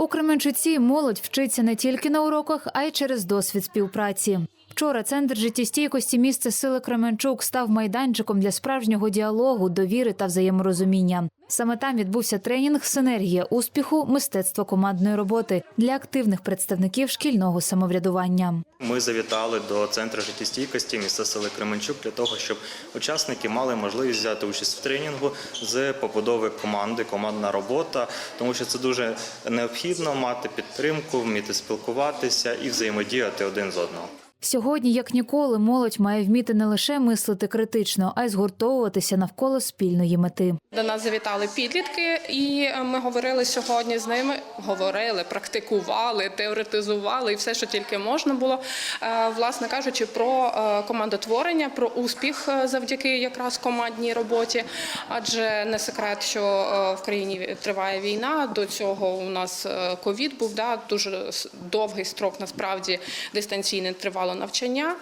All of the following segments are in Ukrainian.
У Кременчуці молодь вчиться не тільки на уроках, а й через досвід співпраці. Вчора центр життєстійкості місце сили Кременчук став майданчиком для справжнього діалогу, довіри та взаєморозуміння. Саме там відбувся тренінг Синергія успіху, мистецтво командної роботи для активних представників шкільного самоврядування. Ми завітали до центру життєстійкості міста сели Кременчук для того, щоб учасники мали можливість взяти участь в тренінгу з побудови команди, командна робота, тому що це дуже необхідно мати підтримку, вміти спілкуватися і взаємодіяти один з одного. Сьогодні, як ніколи, молодь має вміти не лише мислити критично, а й згуртовуватися навколо спільної мети. До нас завітали підлітки, і ми говорили сьогодні з ними. Говорили, практикували, теоретизували і все, що тільки можна було. Е, Власне кажучи, про е, командотворення, про успіх е, завдяки якраз командній роботі. Адже не секрет, що е, в країні триває війна. До цього у нас е, ковід був да дуже довгий строк. Насправді дистанційне тривало навчання.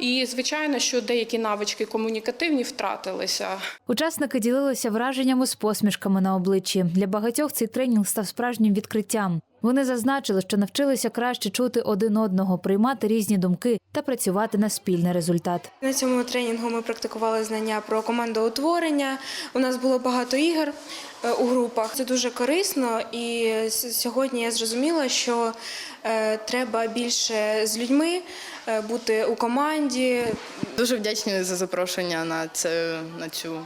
І звичайно, що деякі навички комунікативні втратилися. Учасники ділилися враженнями з посмішками на обличчі. Для багатьох цей тренінг став справжнім відкриттям. Вони зазначили, що навчилися краще чути один одного, приймати різні думки та працювати на спільний результат. На цьому тренінгу ми практикували знання про командоутворення. У нас було багато ігор е, у групах. Це дуже корисно, і сьогодні я зрозуміла, що е, треба більше з людьми е, бути у команді, Дуже вдячні за запрошення на це на цю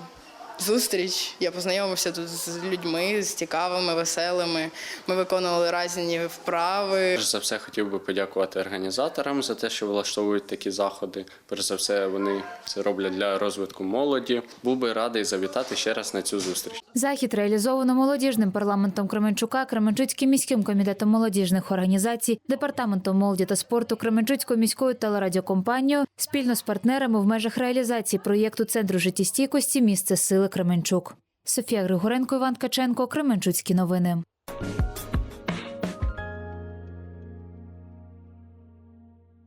зустріч. Я познайомився тут з людьми, з цікавими, веселими. Ми виконували різні вправи. Перш за все хотів би подякувати організаторам за те, що влаштовують такі заходи. Перш за все, вони це роблять для розвитку молоді. Був би радий завітати ще раз на цю зустріч. Захід реалізовано молодіжним парламентом Кременчука, Кременчуцьким міським комітетом молодіжних організацій, департаментом молоді та спорту Кременчуцькою міською телерадіокомпанією спільно з партнерами в межах реалізації проєкту Центру життєстійкості місце сили Кременчук. Софія Григоренко, Іван Каченко, Кременчуцькі новини.